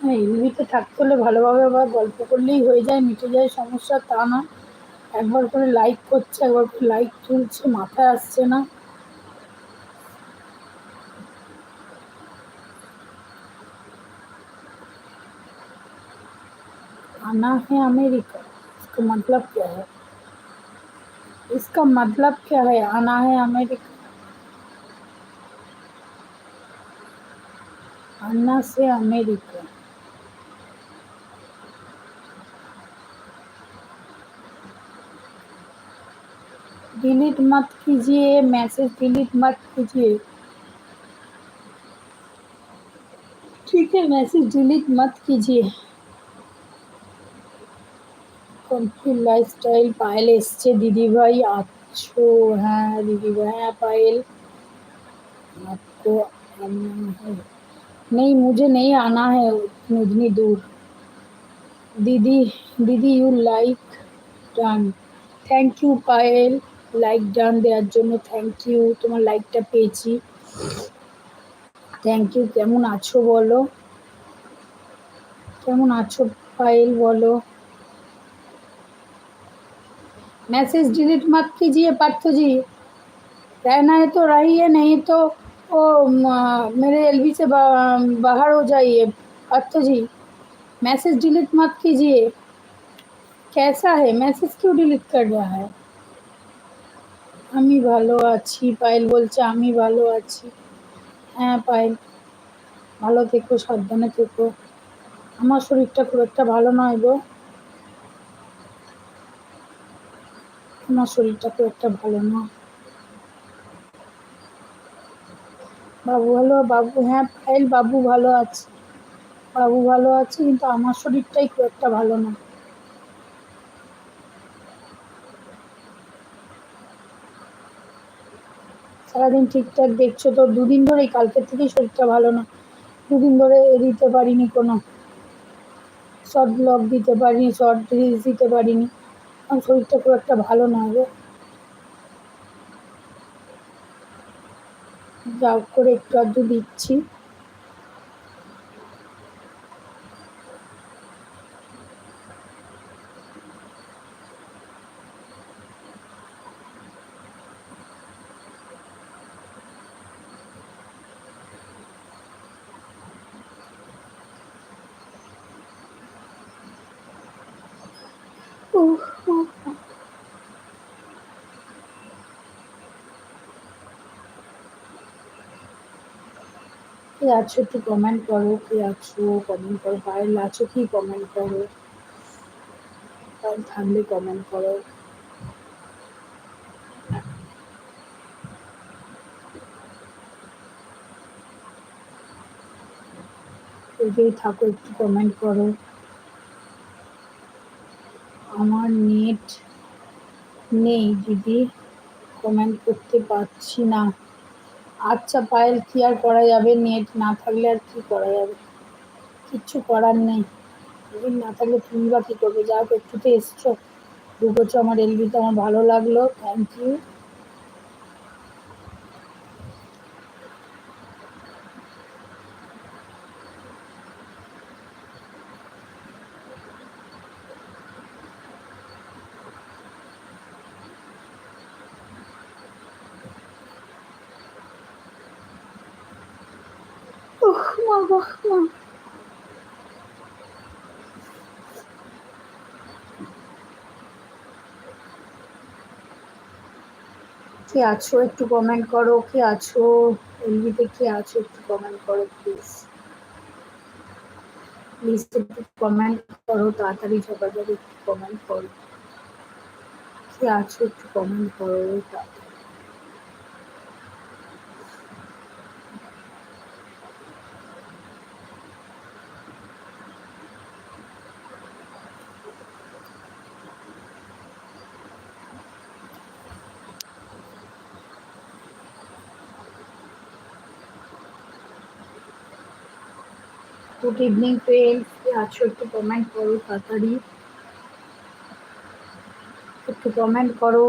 হ্যাঁ এলবিতে থাকতে হলে ভালোভাবে আবার গল্প করলেই হয়ে যায় মিটে যায় সমস্যা তা না একবার করে লাইক করছে একবার করে লাইক তুলছে মাথায় আসছে না आना है अमेरिका इसका मतलब क्या है इसका मतलब क्या है आना है अमेरिका आना से अमेरिका डिलीट मत कीजिए मैसेज डिलीट मत कीजिए ठीक है मैसेज डिलीट मत कीजिए কমপ্লিট লাইফস্টাইল পায়েল এসছে দিদিভাই আছো হ্যাঁ দিদিভাই হ্যাঁ पायल आपको आना है नहीं मुझे नहीं आना है उतनी दूर दीदी दीदी you like done thank you Payel like done দেওয়ার জন্য থ্যাংক ইউ তোমার লাইকটা পেয়েছি থ্যাংক ইউ কেমন আছো বলো কেমন আছো পায়েল বলো मैसेज डिलीट मत कीजिए पार्थ जी रहना है तो रहिए नहीं तो ओ मेरे एलबी से बाहर हो जाइए पार्थ जी मैसेज डिलीट मत कीजिए कैसा है मैसेज क्यों डिलीट कर रहा है আমি ভালো আছি, পায়েল বলছে আমি ভালো আছি। হ্যাঁ পায়েল, ভালো থেকো, সাবধানে থেকো। আমার শরীরটা খুব একটা ভালো নয় গো। আমার শরীরটা খুব একটা ভালো নয় বাবু ভালো, বাবু হ্যাঁ পায়েল, বাবু ভালো আছে। বাবু ভালো আছে, কিন্তু আমার শরীরটাই খুব একটা ভালো না। সারাদিন ঠিকঠাক দেখছ তো? দুদিন ধরেই, কালকের থেকেই শরীরটা ভালো না। দুদিন ধরে দিতে পারিনি কোনো। শর্ট ব্লগ দিতে পারিনি শর্ট রিলস দিতে পারিনি। আমার শরীরটা খুব একটা ভালো না হবে যা করে একটু আধটু দিচ্ছি। কে আছো একটু কমেন্ট করো, কে আছো কমেন্ট করো পায়েল আছো কি কমেন্ট করো? পায়েল থাকলে কমেন্ট করো। যদি থাকো, একটু কমেন্ট করো। আমার নেট নেই, দিদি। কমেন্ট করতে পারছি না। আচ্ছা পায়েল কি আর করা যাবে। নেট না থাকলে আর কি করা যাবে? কিচ্ছু করার নেই। নেট না থাকলে তুমি বা কী করবে? যাও একটু তো এসছো। ঢুকেছো আমার এলবিতে আমার ভালো লাগল। থ্যাংক ইউ বাবা কে আছো? একটু কমেন্ট করো, কে আছো? এলবিতে কে আছো? একটু কমেন্ট করো প্লিজ প্লিজ একটু কমেন্ট করো, তাড়াতাড়ি ঝপাঝপ একটু কমেন্ট করো। কে আছো? একটু কমেন্ট করো, তাড়াতাড়ি। গুড ইভিনিং ফ্রেন্ডস আছো একটু কমেন্ট করো তাড়াতাড়ি একটু কমেন্ট করো